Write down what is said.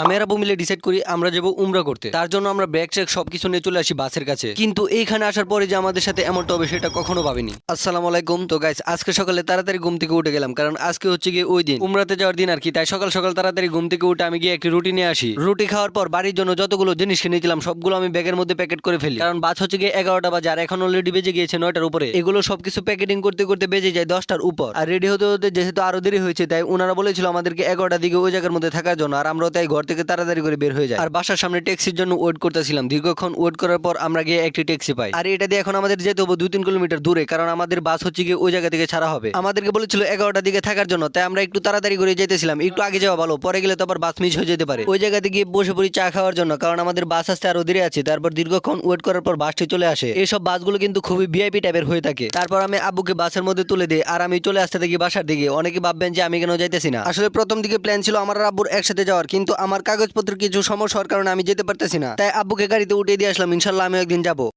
আমি আর মিলে ডিসাইড করি আমরা যাব উমরা করতে। তার জন্য আমরা ব্যাগ ট্যাগ সবকিছু নিয়ে চলে আসি বাসের কাছে। কিন্তু এইখানে আসার পরে যে আমাদের সাথে এমনটা হবে সেটা কখনো ভাবিনি। আসসালামু আলাইকুম। তো গাইস আজকে সকালে তাড়াতাড়ি ঘুম থেকে উঠে গেলাম। কারণ আজকে হচ্ছে গিয়ে ওই দিন। উমরাতে যাওয়ার দিন আর কি। তাই সকাল সকাল তাড়াতাড়ি ঘুম থেকে উঠে আমি গিয়ে একটি রুটি নিয়ে আসি। রুটি খাওয়ার পর বাড়ির জন্য যতগুলো জিনিস কিনেছিলাম সবগুলো আমি ব্যাগের মধ্যে প্যাকেট করে ফেলি। কারণ বাস হচ্ছে গিয়ে এগারোটা বাজে আর এখন অলরেডি বেজে গিয়েছে নয়টার উপরে। এগুলো সবকিছু প্যাকেটিং করতে করতে বেজে যায় দশটার উপর। আর রেডি হতে হতে যেহেতু আরও দেরি হয়েছে, তাই ওনারা বলেছিল আমাদেরকে এগারোটার দিকে ওই জায়গার মধ্যে থাকার জন্য। আর আমরা তাই ঘর থেকে তাড়াতাড়ি করে বের হয়ে যাই আর বাসার সামনে ট্যাক্সির জন্য ওয়েট করতেছিলাম। দীর্ঘক্ষণ ওয়েট করার পর আমরা গিয়ে একটি ট্যাক্সি পাই। আর এটা দিয়ে এখন আমাদের যেতে হবে দুই তিন কিলোমিটার দূরে কারণ আমাদের বাস হচ্ছে গিয়ে ওই জায়গা থেকে ছাড়া হবে। আমাদেরকে বলেছিল এগারোটার দিকে থাকার জন্য তাই আমরা একটু তাড়াতাড়ি করে যেতেছিলাম। একটু আগে যাওয়া ভালো পরে গেলে তো আবার বাস মিস হয়ে যেতে পারে। ওই জায়গাতে গিয়ে বসে পড়ি চা খাওয়ার জন্য কারণ আমাদের বাস আসতে আরও দেরি আছে। তারপর দীর্ঘক্ষণ ওয়েট করার পর বাসটি চলে আসে। এইসব বাসগুলো কিন্তু খুবই ভিআইপি টাইপের হয়ে থাকে। তারপর আমি আব্বুকে বাসের মধ্যে তুলে দিই আর আমি চলে আসতে থাকি বাসার দিকে। অনেকে ভাববেন যে আমি কেন যাইতেছি না। আসলে প্রথম দিকে প্ল্যান ছিল আমার আব্বুর একসাথে যাওয়ার কিন্তু আমার কাগজপত্রের কিছু সমস্যার কারণে আমি যেতে পারতেছি না। তাই আব্বুকে গাড়িতে উঠিয়ে দিয়ে আসলাম, ইনশাল্লাহ আমি একদিন যাব।